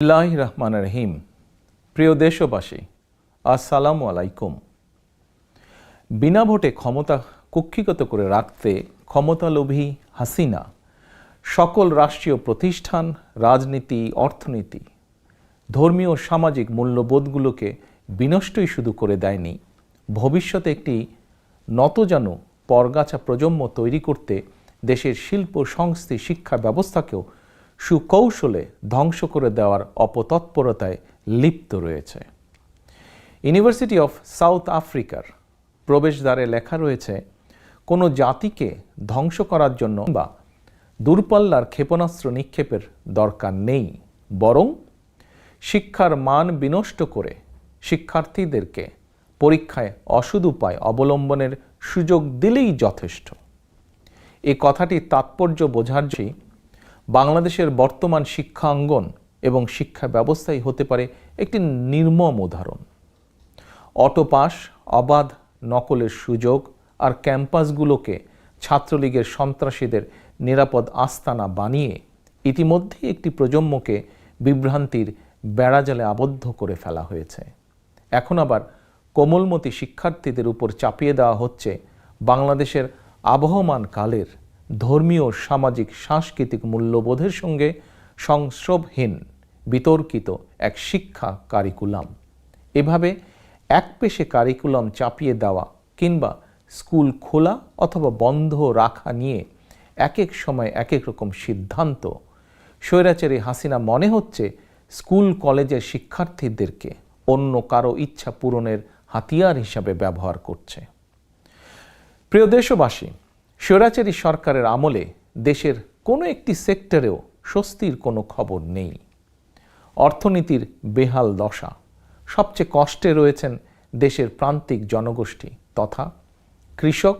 বিসমিল্লাহ রহমান রহিম। প্রিয় দেশবাসী, আসসালামু আলাইকুম। বিনা ভোটে ক্ষমতা কুক্ষিগত করে রাখতে ক্ষমতালোভী হাসিনা, সকল রাষ্ট্রীয় প্রতিষ্ঠান, রাজনীতি, অর্থনীতি, ধর্মীয় সামাজিক মূল্যবোধগুলোকে বিনষ্টই শুধু করে দেয়নি, ভবিষ্যতে একটি নতজানু পরগাছা প্রজন্ম তৈরি করতে দেশের শিল্প সংস্থি শিক্ষা ব্যবস্থাকেও সুকৌশলে ধ্বংস করে দেওয়ার অপতৎপরতায় লিপ্ত রয়েছে। ইউনিভার্সিটি অফ সাউথ আফ্রিকার প্রবেশদ্বারে লেখা রয়েছে, কোনো জাতিকে ধ্বংস করার জন্য বা দূরপাল্লার ক্ষেপণাস্ত্র নিক্ষেপের দরকার নেই, বরং শিক্ষার মান বিনষ্ট করে শিক্ষার্থীদেরকে পরীক্ষায় অসুদ উপায় অবলম্বনের সুযোগ দিলেই যথেষ্ট। এই কথাটির তাৎপর্য বোঝার যে বাংলাদেশের বর্তমান শিক্ষাঙ্গন এবং শিক্ষা ব্যবস্থাই হতে পারে একটি নির্মম উদাহরণ। অটোপাস অবাধ নকলের সুযোগ আর ক্যাম্পাসগুলোকে ছাত্রলীগের সন্ত্রাসীদের নিরাপদ আস্তানা বানিয়ে ইতিমধ্যেই একটি প্রজন্মকে বিভ্রান্তির বেড়াজালে আবদ্ধ করে ফেলা হয়েছে। এখন আবার কোমলমতি শিক্ষার্থীদের উপর চাপিয়ে দেওয়া হচ্ছে বাংলাদেশের আবহমান কালের ধর্মীয়, সামাজিক, সাংস্কৃতিক মূল্যবোধের সঙ্গে সংস্রবহীন, বিতর্কিত এক শিক্ষা কারিকুলাম। এভাবে এক পেশে কারিকুলাম চাপিয়ে দেওয়া কিংবা স্কুল খোলা অথবা বন্ধ রাখা নিয়ে এক এক সময় এক এক রকম সিদ্ধান্ত, স্বৈরাচারী হাসিনা মনে হচ্ছে স্কুল, কলেজের শিক্ষার্থীদেরকে অন্য কারও ইচ্ছা পূরণের হাতিয়ার হিসাবে ব্যবহার করছে। প্রিয় দেশবাসী স্বৈরাচারী সরকারের আমলে দেশের কোনো একটি সেক্টরেও স্বস্তির কোনো খবর নেই। অর্থনীতির বেহাল দশা। সবচেয়ে কষ্টে রয়েছেন দেশের প্রান্তিক জনগোষ্ঠী তথা কৃষক,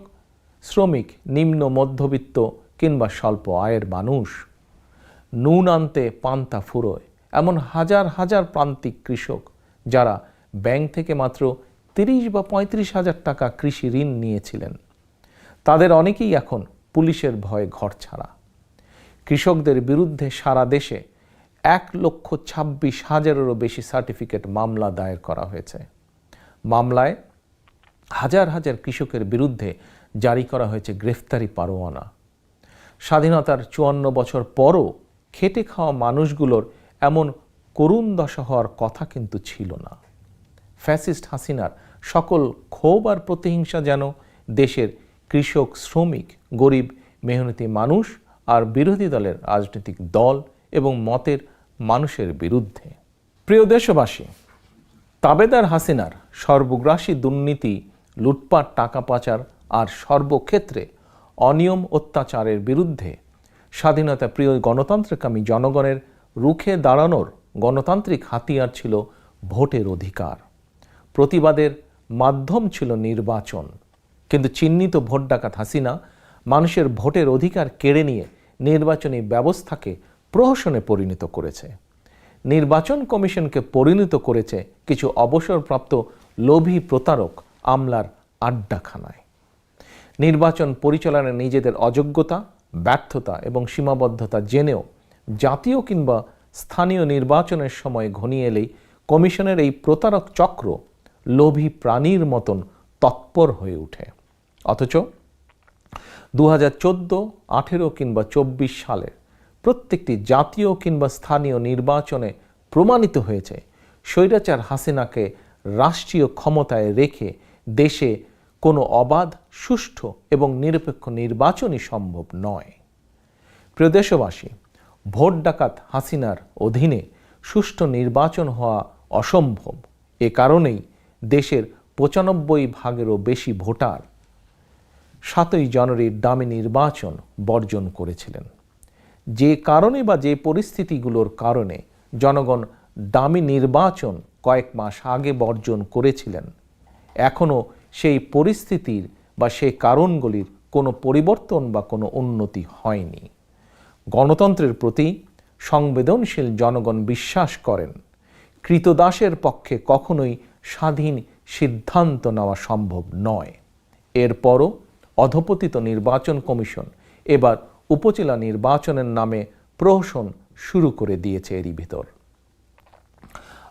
শ্রমিক, নিম্ন মধ্যবিত্ত কিংবা স্বল্প আয়ের মানুষ। নুন আনতে পান্তা ফুরোয় এমন হাজার হাজার প্রান্তিক কৃষক যারা ব্যাংক থেকে মাত্র তিরিশ বা পঁয়ত্রিশ হাজার টাকা কৃষি ঋণ নিয়েছিলেন। তাদের অনেকেই এখন পুলিশের ভয়ে ঘর ছাড়া। কৃষকদের বিরুদ্ধে সারা দেশে এক লক্ষ ছাব্বিশ হাজারেরও বেশি সার্টিফিকেট মামলা দায়ের করা হয়েছে। মামলায় হাজার হাজার কৃষকের বিরুদ্ধে জারি করা হয়েছে গ্রেফতারি পারোয়ানা। স্বাধীনতার চুয়ান্ন বছর পরও খেটে খাওয়া মানুষগুলোর এমন করুণ দশা হওয়ার কথা কিন্তু ছিল না। ফ্যাসিস্ট হাসিনার সকল ক্ষোভ আর প্রতিহিংসা যেন দেশের কৃষক, শ্রমিক, গরিব, মেহনতি মানুষ আর বিরোধী দলের রাজনৈতিক দল এবং মতের মানুষের বিরুদ্ধে। প্রিয় দেশবাসী, তাবেদার হাসিনার সর্বগ্রাসী দুর্নীতি, লুটপাট, টাকা পাচার আর সর্বক্ষেত্রে অনিয়ম অত্যাচারের বিরুদ্ধে স্বাধীনতা প্রিয় গণতন্ত্রকামী জনগণের রুখে দাঁড়ানোর গণতান্ত্রিক হাতিয়ার ছিল ভোটের অধিকার। প্রতিবাদের মাধ্যম ছিল নির্বাচন। কিন্তু চিহ্নিত ভোট ডাকাত হাসিনা মানুষের ভোটের অধিকার কেড়ে নিয়ে নির্বাচনী ব্যবস্থাকে প্রহসনে পরিণত করেছে। নির্বাচন কমিশনকে পরিণত করেছে কিছু অবসরপ্রাপ্ত লোভী প্রতারক আমলার আড্ডাখানায়। নির্বাচন পরিচালনায় নিজেদের অযোগ্যতা, ব্যর্থতা এবং সীমাবদ্ধতা জেনেও জাতীয় কিংবা স্থানীয় নির্বাচনের সময় ঘনিয়ে এলেই কমিশনের এই প্রতারক চক্র লোভী প্রাণীর মতন তৎপর হয়ে ওঠে অথচ দু হাজার চোদ্দ, আঠেরো কিংবা চব্বিশ সালের প্রত্যেকটি জাতীয় কিংবা স্থানীয় নির্বাচনে প্রমাণিত হয়েছে স্বৈরাচার হাসিনাকে রাষ্ট্রীয় ক্ষমতায় রেখে দেশে কোনো অবাধ, সুষ্ঠু এবং নিরপেক্ষ নির্বাচনই সম্ভব নয়। প্রিয় দেশবাসী, ভোট ডাকাত হাসিনার অধীনে সুষ্ঠু নির্বাচন হওয়া অসম্ভব। এ কারণেই দেশের পঁচানব্বই ভাগেরও বেশি ভোটার সাতই জানুয়ারির দামি নির্বাচন বর্জন করেছিলেন। যে কারণে বা যে পরিস্থিতিগুলোর কারণে জনগণ দামি নির্বাচন কয়েক মাস আগে বর্জন করেছিলেন। এখনও সেই পরিস্থিতির বা সেই কারণগুলির কোনো পরিবর্তন বা কোনো উন্নতি হয়নি। গণতন্ত্রের প্রতি সংবেদনশীল জনগণ বিশ্বাস করেন, কৃতদাসের পক্ষে কখনোই স্বাধীন সিদ্ধান্ত নেওয়া সম্ভব নয়। এরপরও অধপতিত নির্বাচন কমিশন এবার উপজেলা নির্বাচনের নামে প্রহসন শুরু করে দিয়েছে এরই ভিতর।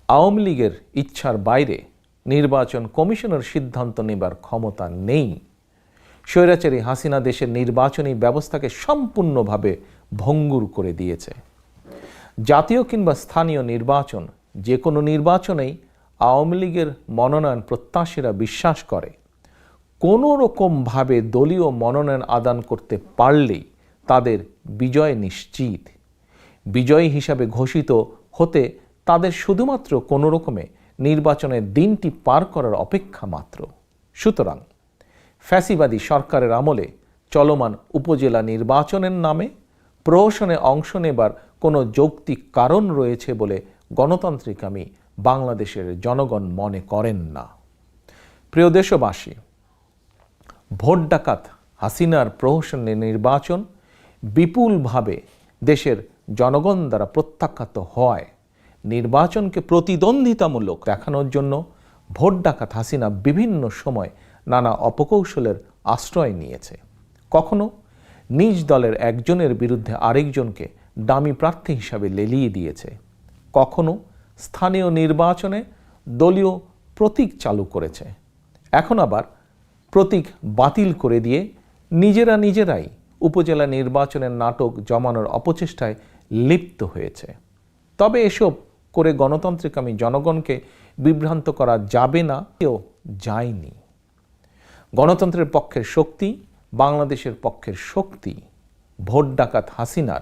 আওয়ামী লীগের ইচ্ছার বাইরে নির্বাচন কমিশনের সিদ্ধান্ত নেবার ক্ষমতা নেই। স্বৈরাচারী হাসিনা দেশের নির্বাচনী ব্যবস্থাকে সম্পূর্ণভাবে ভঙ্গুর করে দিয়েছে। জাতীয় কিংবা স্থানীয় নির্বাচন যে কোনো নির্বাচনেই আওয়ামী লীগের মনোনয়ন প্রত্যাশীরা বিশ্বাস করে। কোনো রকমভাবে দলীয় মনোনয়ন আদান করতে পারলেই তাদের বিজয় নিশ্চিত। বিজয়ী হিসাবে ঘোষিত হতে তাদের শুধুমাত্র কোনো রকমে নির্বাচনের দিনটি পার করার অপেক্ষা মাত্র। সুতরাং ফ্যাসিবাদী সরকারের আমলে চলমান উপজেলা নির্বাচনের নামে প্রহসনে অংশ নেবার কোনো যৌক্তিক কারণ রয়েছে বলে গণতান্ত্রিক আমি বাংলাদেশের জনগণ মনে করেন না। প্রিয় দেশবাসী ভোট ডাকাত হাসিনার প্রহসনে নির্বাচন বিপুলভাবে দেশের জনগণ দ্বারা প্রত্যাখ্যাত হয়। নির্বাচনকে প্রতিদ্বন্দ্বিতামূলক দেখানোর জন্য ভোট ডাকাত হাসিনা বিভিন্ন সময় নানা অপকৌশলের আশ্রয় নিয়েছে। কখনো নিজ দলের একজনের বিরুদ্ধে আরেকজনকে দামি প্রার্থী হিসাবে লেলিয়ে দিয়েছে। কখনো স্থানীয় নির্বাচনে দলীয় প্রতীক চালু করেছে। এখন আবার প্রতীক বাতিল করে দিয়ে নিজেরা নিজেরাই উপজেলা নির্বাচনের নাটক জমানোর অপচেষ্টায় লিপ্ত হয়েছে। তবে এসব করে গণতান্ত্রিকামী জনগণকে বিভ্রান্ত করা যাবে না, কেউ যায়নি। গণতন্ত্রের পক্ষের শক্তি, বাংলাদেশের পক্ষের শক্তি, ভোট ডাকাত হাসিনার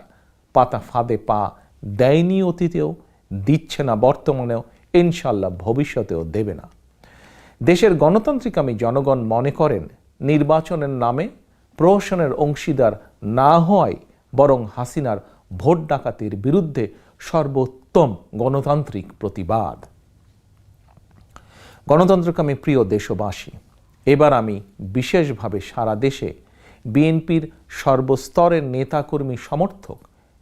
পাতা ফাঁদে পা দেয়নি অতীতেও, দিচ্ছে না বর্তমানেও, ইনশাল্লাহ ভবিষ্যতেও দেবে না। দেশের গণতান্ত্রিকামী জনগণ মনে করেন, নির্বাচনের নামে প্রহসনের অংশীদার না হওয়ায় বরং হাসিনার ভোট ডাকাতির বিরুদ্ধে সর্বোত্তম গণতান্ত্রিক প্রতিবাদ। গণতন্ত্রকামী প্রিয় দেশবাসী, এবার আমি বিশেষভাবে সারা দেশে বিএনপির সর্বস্তরের নেতাকর্মী সমর্থক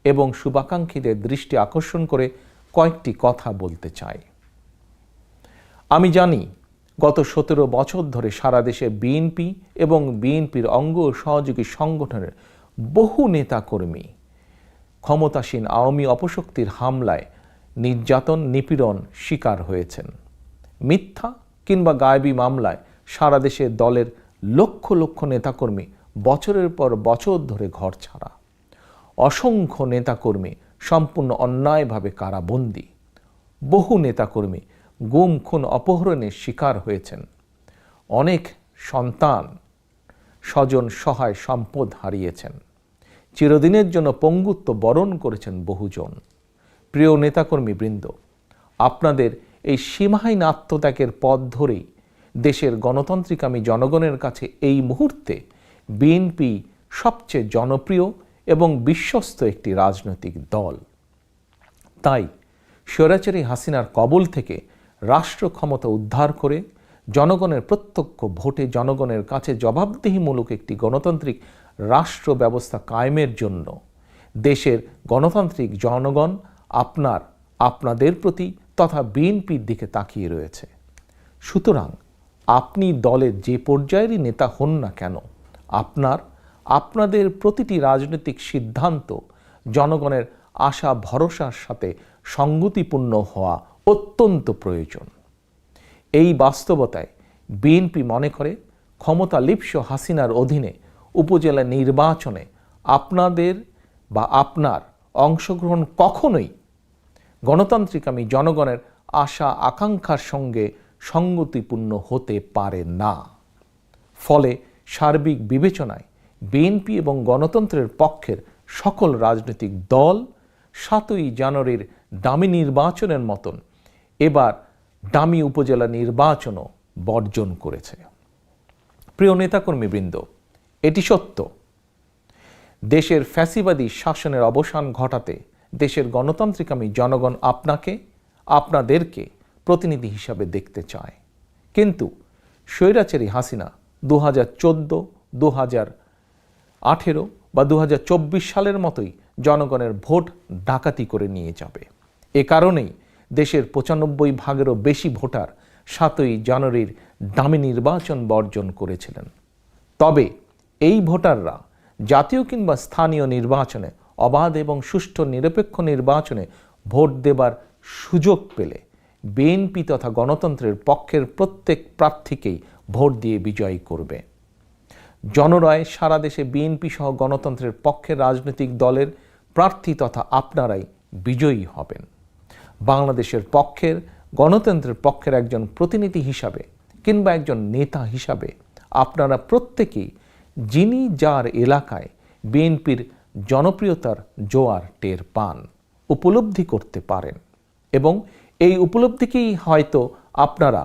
এবং শুভাকাঙ্ক্ষীদের দৃষ্টি আকর্ষণ করে কয়েকটি কথা বলতে চাই। আমি জানি গত সতেরো বছর ধরে সারা দেশে বিএনপি এবং বিএনপির অঙ্গ সহযোগী সংগঠনের বহু নেতাকর্মী ক্ষমতাসীন আওয়ামী অপশক্তির হামলায় নির্যাতন, নিপীড়ন শিকার হয়েছেন। মিথ্যা কিংবা গায়েবী মামলায় সারা দেশে দলের লক্ষ লক্ষ নেতাকর্মী বছরের পর বছর ধরে ঘর ছাড়া। অসংখ্য নেতাকর্মী সম্পূর্ণ অন্যায়ভাবে কারাবন্দী। বহু নেতাকর্মী গুম, খুন, অপহরণের শিকার হয়েছেন। অনেক সন্তান স্বজন সহায় সম্পদ হারিয়েছেন। চিরদিনের জন্য পঙ্গুত্ব বরণ করেছেন বহুজন। প্রিয় নেতাকর্মী বৃন্দ, আপনাদের এই সীমাহীন আত্মত্যাগের পথ ধরেই দেশের গণতান্ত্রিকামী জনগণের কাছে এই মুহূর্তে বিএনপি সবচেয়ে জনপ্রিয় এবং বিশ্বস্ত একটি রাজনৈতিক দল। তাই স্বৈরাচারী হাসিনার কবল থেকে রাষ্ট্র ক্ষমতা উদ্ধার করে জনগণের প্রত্যক্ষ ভোটে জনগণের কাছে জবাবদিহিমূলক একটি গণতান্ত্রিক রাষ্ট্র ব্যবস্থা কায়েমের জন্য দেশের গণতান্ত্রিক জনগণ আপনার, আপনাদের প্রতি তথা বিএনপির দিকে তাকিয়ে রয়েছে। সুতরাং আপনি দলের যে পর্যায়েরই নেতা হন না কেন, আপনার, আপনাদের প্রতিটি রাজনৈতিক সিদ্ধান্ত জনগণের আশা ভরসার সাথে সঙ্গতিপূর্ণ হওয়া অত্যন্ত প্রয়োজন। এই বাস্তবতায় বিএনপি মনে করে ক্ষমতা লিপ্স হাসিনার অধীনে উপজেলা নির্বাচনে আপনাদের বা আপনার অংশগ্রহণ কখনোই গণতান্ত্রিক আমি জনগণের আশা আকাঙ্ক্ষার সঙ্গে সঙ্গতিপূর্ণ হতে পারে না। ফলে সার্বিক বিবেচনায় বিএনপি এবং গণতন্ত্রের পক্ষের সকল রাজনৈতিক দল সাতই জানুয়ারির দামি নির্বাচনের মতন এবার দামি উপজেলা নির্বাচনও বর্জন করেছে। প্রিয় নেতাকর্মীবৃন্দ, এটি সত্য। দেশের ফ্যাসিবাদী শাসনের অবসান ঘটাতে দেশের গণতান্ত্রিকামী জনগণ আপনাকে, আপনাদেরকে প্রতিনিধি হিসাবে দেখতে চায়। কিন্তু স্বৈরাচারী হাসিনা দু হাজার চোদ্দ দু হাজার আঠেরো বা দু হাজার চব্বিশ সালের মতোই জনগণের ভোট ডাকাতি করে নিয়ে যাবে। এ কারণেই দেশের পঁচানব্বই ভাগেরও বেশি ভোটার সাতই জানুয়ারির দামি নির্বাচন বর্জন করেছিলেন। তবে এই ভোটাররা জাতীয় কিংবা স্থানীয় নির্বাচনে অবাধ এবং সুষ্ঠু নিরপেক্ষ নির্বাচনে ভোট দেবার সুযোগ পেলে বিএনপি তথা গণতন্ত্রের পক্ষের প্রত্যেক প্রার্থীকেই ভোট দিয়ে বিজয়ী করবে। জনরায় সারা দেশে বিএনপি সহ গণতন্ত্রের পক্ষের রাজনৈতিক দলের প্রার্থী তথা আপনারাই বিজয়ী হবেন। বাংলাদেশের পক্ষের, গণতন্ত্রের পক্ষের একজন প্রতিনিধি হিসাবে কিংবা একজন নেতা হিসাবে আপনারা প্রত্যেকেই, যিনি যার এলাকায় বিএনপির জনপ্রিয়তার জোয়ার টের পান, উপলব্ধি করতে পারেন। এবং এই উপলব্ধিকেই হয়তো আপনারা,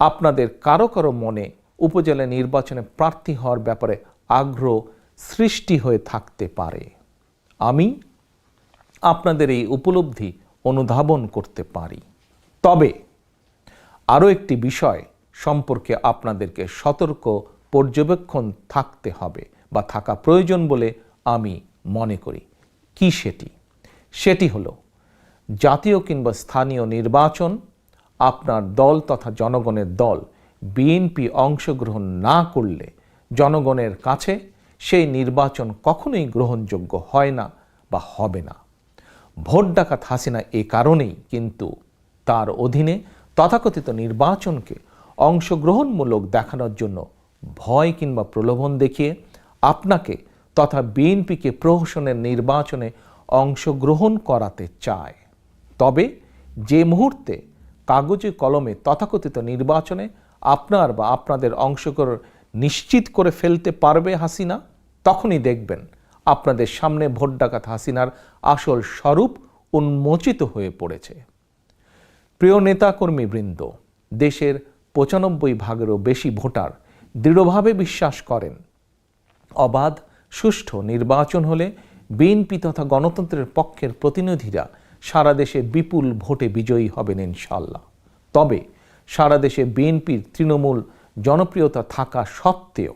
আপনাদের কারও কারও মনে উপজেলা নির্বাচনে প্রার্থী হওয়ার ব্যাপারে আগ্রহ সৃষ্টি হয়ে থাকতে পারে। আমি আপনাদের এই উপলব্ধি অনুধাবন করতে পারি। তবে আরও একটি বিষয় সম্পর্কে আপনাদেরকে সতর্ক পর্যবেক্ষণ থাকতে হবে বা থাকা প্রয়োজন বলে আমি মনে করি। কি সেটি? সেটি হলো, জাতীয় কিংবা স্থানীয় নির্বাচন, আপনার দল তথা জনগণের দল বিএনপি অংশগ্রহণ না করলে জনগণের কাছে সেই নির্বাচন কখনোই গ্রহণযোগ্য হয় না বা হবে না। ভোট ডাকাত হাসিনা এ কারণেই কিন্তু তার অধীনে তথাকথিত নির্বাচনকে অংশগ্রহণমূলক দেখানোর জন্য ভয় কিংবা প্রলোভন দেখিয়ে আপনাকে তথা বিএনপিকে প্রহসনের নির্বাচনে অংশগ্রহণ করাতে চায়। তবে যে মুহূর্তে কাগজে কলমে তথাকথিত নির্বাচনে আপনার বা আপনাদের অংশগ্রহণ নিশ্চিত করে ফেলতে পারবে হাসিনা, তখনই দেখবেন আপনাদের সামনে ভোট ডাকাত হাসিনার আসল স্বরূপ উন্মোচিত হয়ে পড়েছে। প্রিয় নেতাকর্মীবৃন্দ দেশের পঁচানব্বই ভাগেরও বেশি ভোটার দৃঢ়ভাবে বিশ্বাস করেন। অবাধ, সুষ্ঠু নির্বাচন হলে বিএনপি তথা গণতন্ত্রের পক্ষের প্রতিনিধিরা সারা দেশে বিপুল ভোটে বিজয়ী হবেন ইনশাল্লাহ তবে সারা দেশে বিএনপির তৃণমূল জনপ্রিয়তা থাকা সত্ত্বেও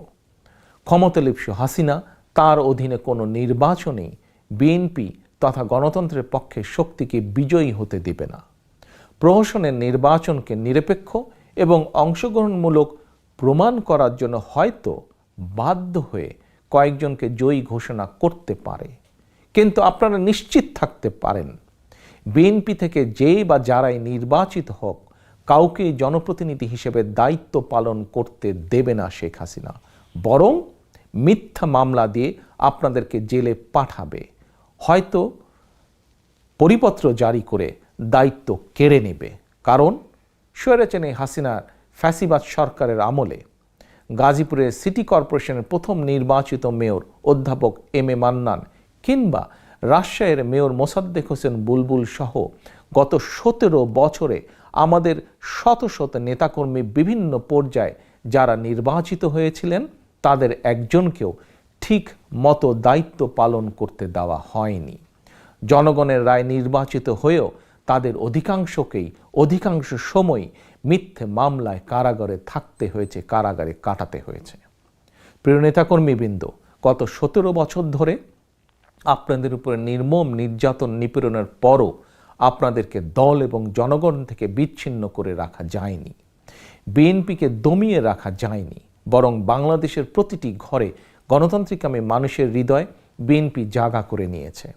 ক্ষমতালিপ্সু হাসিনা তার অধীনে কোনো নির্বাচনেই বিএনপি তথা গণতন্ত্রের পক্ষে শক্তিকে বিজয়ী হতে দিবে না। প্রহসনের নির্বাচনকে নিরপেক্ষ এবং অংশগ্রহণমূলক প্রমাণ করার জন্য হয়তো বাধ্য হয়ে কয়েকজনকে জয়ী ঘোষণা করতে পারে। কিন্তু আপনারা নিশ্চিত থাকতে পারেন, বিএনপি থেকে যে বা যারাই নির্বাচিত হোক, কাউকে জনপ্রতিনিধি হিসেবে দায়িত্ব পালন করতে দেবে না শেখ হাসিনা। বরং মিথ্যা মামলা দিয়ে আপনাদেরকে জেলে পাঠাবে। হয়তো পরিপত্র জারি করে দায়িত্ব কেড়ে নেবে। কারণ স্বৈরাচারী হাসিনার ফ্যাসিবাদ সরকারের আমলে গাজীপুরের সিটি কর্পোরেশনের প্রথম নির্বাচিত মেয়র অধ্যাপক এম এ মান্নান কিংবা রাজশাহীর মেয়র মোসাদ্দেক হোসেন বুলবুল সহ গত সতেরো বছরে আমাদের শত শত নেতাকর্মী বিভিন্ন পর্যায়ে যারা নির্বাচিত হয়েছিলেন তাদের একজনকেও ঠিক মতো দায়িত্ব পালন করতে দেওয়া হয়নি। জনগণের রায় নির্বাচিত হয়েও তাদের অধিকাংশকেই অধিকাংশ সময় মিথ্যে মামলায় কারাগারে থাকতে হয়েছে, কারাগারে কাটাতে হয়েছে। প্রিয় নেতাকর্মীবৃন্দ, গত সতেরো বছর ধরে আপনাদের উপরে নির্মম নির্যাতন নিপীড়নের পরও আপনাদেরকে দল এবং জনগণ থেকে বিচ্ছিন্ন করে রাখা যায়নি। বিএনপিকে দমিয়ে রাখা যায়নি। বরং বাংলাদেশের প্রতিটি ঘরে গণতান্ত্রিকামী মানুষের হৃদয় বিএনপি জাগা করে নিয়েছে।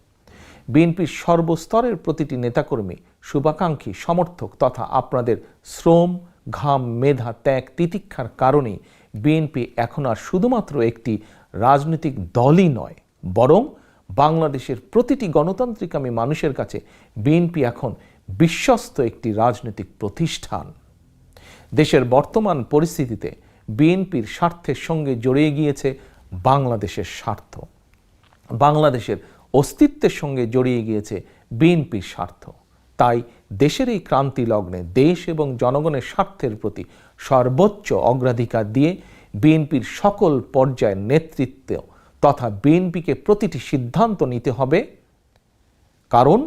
বিএনপির সর্বস্তরের প্রতিটি নেতাকর্মী, শুভাকাঙ্ক্ষী, সমর্থক তথা আপনাদের শ্রম, ঘাম, মেধা, ত্যাগ, তিতিক্ষার কারণে বিএনপি এখন আর শুধুমাত্র একটি রাজনৈতিক দলই নয়, বরং বাংলাদেশের প্রতিটি গণতান্ত্রিকামী মানুষের কাছে বিএনপি এখন বিশ্বস্ত একটি রাজনৈতিক প্রতিষ্ঠান। দেশের বর্তমান পরিস্থিতিতে বিএনপির স্বার্থের সঙ্গে জড়িয়ে গিয়েছে বাংলাদেশের স্বার্থ। বাংলাদেশের অস্তিত্বের সঙ্গে জড়িয়ে গিয়েছে বিএনপির স্বার্থ। তাই দেশের এই ক্রান্তি লগ্নে দেশ এবং জনগণের স্বার্থের প্রতি সর্বোচ্চ অগ্রাধিকার দিয়ে বিএনপির সকল পর্যায়ের নেতৃত্ব তথা বিএনপিকে প্রতিটি সিদ্ধান্ত নিতে হবে। কারণ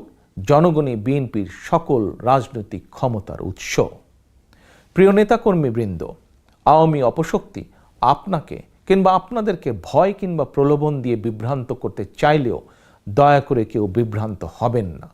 জনগণই বিএনপির সকল রাজনৈতিক ক্ষমতার উৎস। প্রিয় নেতাকর্মীবৃন্দ আওয়ামী অপশক্তি আপনাকে কিংবা আপনাদেরকে ভয় কিংবা প্রলোভন দিয়ে বিভ্রান্ত করতে চাইলেও দয়া করে কেউ বিভ্রান্ত হবেন না।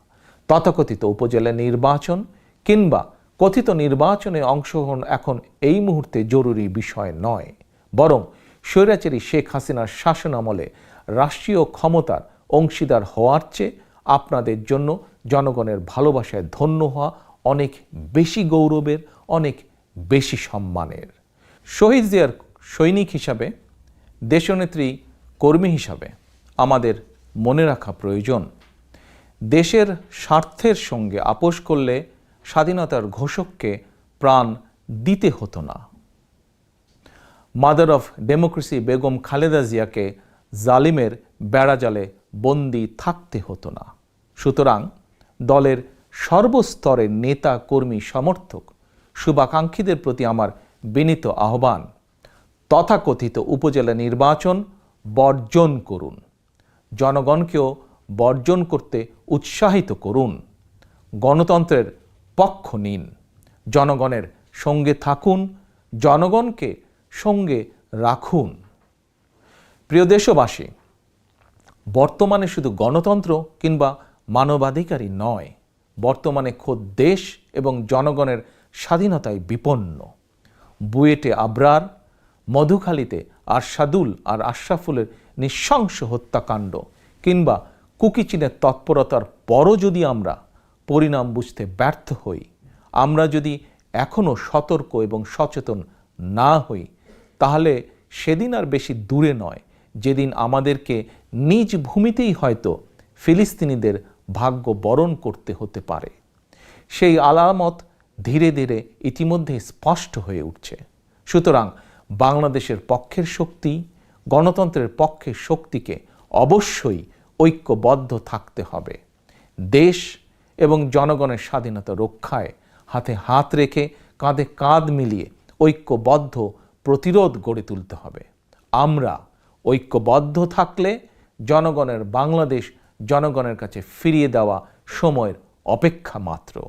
তথাকথিত উপজেলা নির্বাচন কিংবা কথিত নির্বাচনে অংশগ্রহণ এখন এই মুহূর্তে জরুরি বিষয় নয়। বরং স্বৈরাচারী শেখ হাসিনার শাসনামলে রাষ্ট্রীয় ক্ষমতার অংশীদার হওয়ার চেয়ে আপনাদের জন্য জনগণের ভালোবাসায় ধন্য হওয়া অনেক বেশি গৌরবের, অনেক বেশি সম্মানের। শহীদ জিয়ার সৈনিক হিসাবে, দেশনেত্রী কর্মী হিসাবে আমাদের মনে রাখা প্রয়োজন। দেশের স্বার্থের সঙ্গে আপোষ করলে স্বাধীনতার ঘোষককে প্রাণ দিতে হতো না। Mother of democracy Begum Khaleda জিয়াকে জালিমের বেড়াজালে বন্দি থাকতে হতো না। সুতরাং দলের সর্বস্তরের নেতা, কর্মী, সমর্থক, শুভাকাঙ্ক্ষীদের প্রতি আমার বিনীত আহ্বান। তথাকথিত উপজেলা নির্বাচন বর্জন করুন। জনগণকেও বর্জন করতে উৎসাহিত করুন। গণতন্ত্রের পক্ষ নিন। জনগণের সঙ্গে থাকুন। জনগণকে সঙ্গে রাখুন। প্রিয় দেশবাসী, বর্তমানে শুধু গণতন্ত্র কিংবা মানবাধিকারই নয়, বর্তমানে খোদ দেশ এবং জনগণের স্বাধীনতায় বিপন্ন। বুয়েটে আবরার, মধুখালীতে আরশাদুল আর আশরাফুলের নিঃশংস হত্যাকাণ্ড কিংবা কুকিচিনের তৎপরতার পরও যদি আমরা পরিণাম বুঝতে ব্যর্থ হই, আমরা যদি এখনও সতর্ক এবং সচেতন না হই, তাহলে সেদিন আর বেশি দূরে নয়। যেদিন আমাদেরকে নিজ ভূমিতেই হয়তো ফিলিস্তিনিদের ভাগ্য বরণ করতে হতে পারে। সেই আলামত ধীরে ধীরে ইতিমধ্যে স্পষ্ট হয়ে উঠছে। সুতরাং বাংলাদেশের পক্ষের শক্তি, গণতন্ত্রের পক্ষের শক্তিকে অবশ্যই ঐক্যবদ্ধ থাকতে হবে। দেশ এবং জনগণের স্বাধীনতা রক্ষায় হাতে হাত রেখে কাঁধে কাঁধ মিলিয়ে ঐক্যবদ্ধ প্রতিরোধ গড়ে তুলতে হবে। আমরা ঐক্যবদ্ধ থাকলে জনগণের বাংলাদেশ জনগণের কাছে ফিরিয়ে দেওয়া সময়ের অপেক্ষা মাত্র।